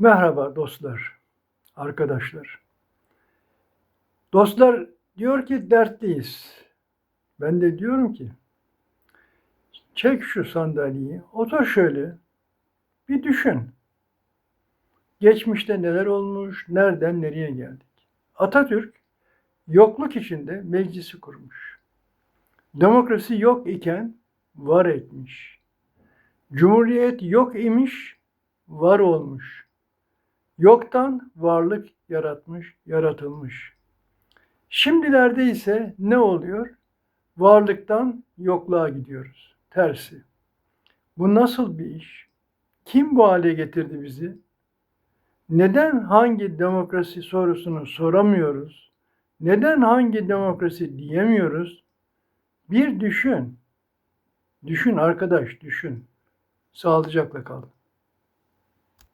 Merhaba dostlar, arkadaşlar. Dostlar diyor ki dertliyiz. Ben de diyorum ki çek şu sandalyeyi, otur şöyle, bir düşün. Geçmişte neler olmuş, nereden nereye geldik? Atatürk yokluk içinde meclisi kurmuş. Demokrasi yok iken var etmiş. Cumhuriyet yok imiş, var olmuş. Yoktan varlık yaratmış, yaratılmış. Şimdilerde ise ne oluyor? Varlıktan yokluğa gidiyoruz. Tersi. Bu nasıl bir iş? Kim bu hale getirdi bizi? Neden hangi demokrasi sorusunu soramıyoruz? Neden hangi demokrasi diyemiyoruz? Bir düşün. Düşün arkadaş, düşün. Sağlıcakla kalın.